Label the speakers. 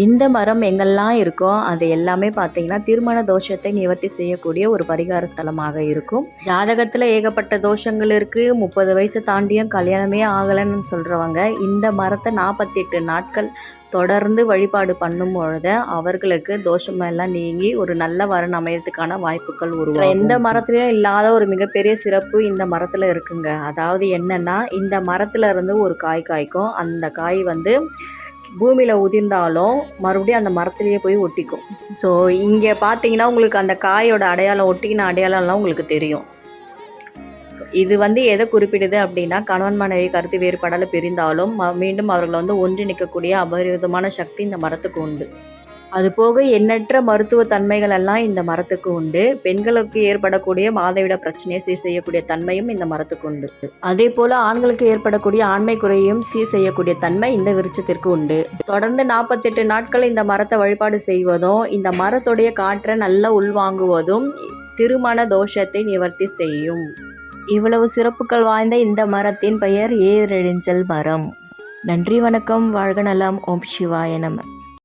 Speaker 1: இந்த மரம் எங்கெல்லாம் இருக்கோ அது எல்லாமே பார்த்தீங்கன்னா திருமண தோஷத்தை நிவர்த்தி செய்யக்கூடிய ஒரு பரிகார ஸ்தலமாக இருக்கும். ஜாதகத்தில் ஏகப்பட்ட தோஷங்கள் இருக்குது முப்பது வயசு தாண்டியும் கல்யாணமே ஆகலைன்னு சொல்கிறவங்க இந்த மரத்தை நாற்பத்தெட்டு நாட்கள் தொடர்ந்து வழிபாடு பண்ணும் பொழுது அவர்களுக்கு தோஷமெல்லாம் நீங்கி ஒரு நல்ல வரன் அமையறதுக்கான வாய்ப்புகள் உருவாகும். எந்த மரத்துலையும் இல்லாத ஒரு மிகப்பெரிய சிறப்பு இந்த மரத்தில் இருக்குங்க. அதாவது என்னென்னா இந்த மரத்தில் இருந்து ஒரு காய் காய்க்கும். அந்த காய் வந்து பூமியில் உதிர்ந்தாலும் மறுபடியும் அந்த மரத்துலேயே போய் ஒட்டிக்கும். ஸோ இங்கே பார்த்தீங்கன்னா உங்களுக்கு அந்த காயோட அடையாளம் ஒட்டிக்கின அடையாளம்லாம் உங்களுக்கு தெரியும். இது வந்து எதை குறிப்பிடுது அப்படின்னா கணவன் மனைவி கருத்து வேறுபாடால் பிரிந்தாலும் மீண்டும் அவர்களை வந்து ஒன்றிணைக்கக்கூடிய அபரிவிதமான சக்தி இந்த மரத்துக்கு உண்டு. அது போக எண்ணற்ற மருத்துவ தன்மைகள் எல்லாம் இந்த மரத்துக்கு உண்டு. பெண்களுக்கு ஏற்படக்கூடிய மாதவிட பிரச்சனையை சீர் செய்யக்கூடிய தன்மையும் இந்த மரத்துக்கு உண்டு. அதே போல ஆண்களுக்கு ஏற்படக்கூடிய ஆண்மை குறையும் சீர் செய்யக்கூடிய தன்மை இந்த விருட்சத்திற்கு உண்டு. தொடர்ந்து நாற்பத்தெட்டு நாட்கள் இந்த மரத்தை வழிபாடு செய்வதும் இந்த மரத்துடைய காற்றை நல்லா உள்வாங்குவதும் திருமண தோஷத்தை நிவர்த்தி செய்யும். இவ்வளவு சிறப்புகள் வாய்ந்த இந்த மரத்தின் பெயர் ஏரெழிஞ்சல் மரம். நன்றி வணக்கம். வாழ்க நலம். ஓம் சிவாய நம.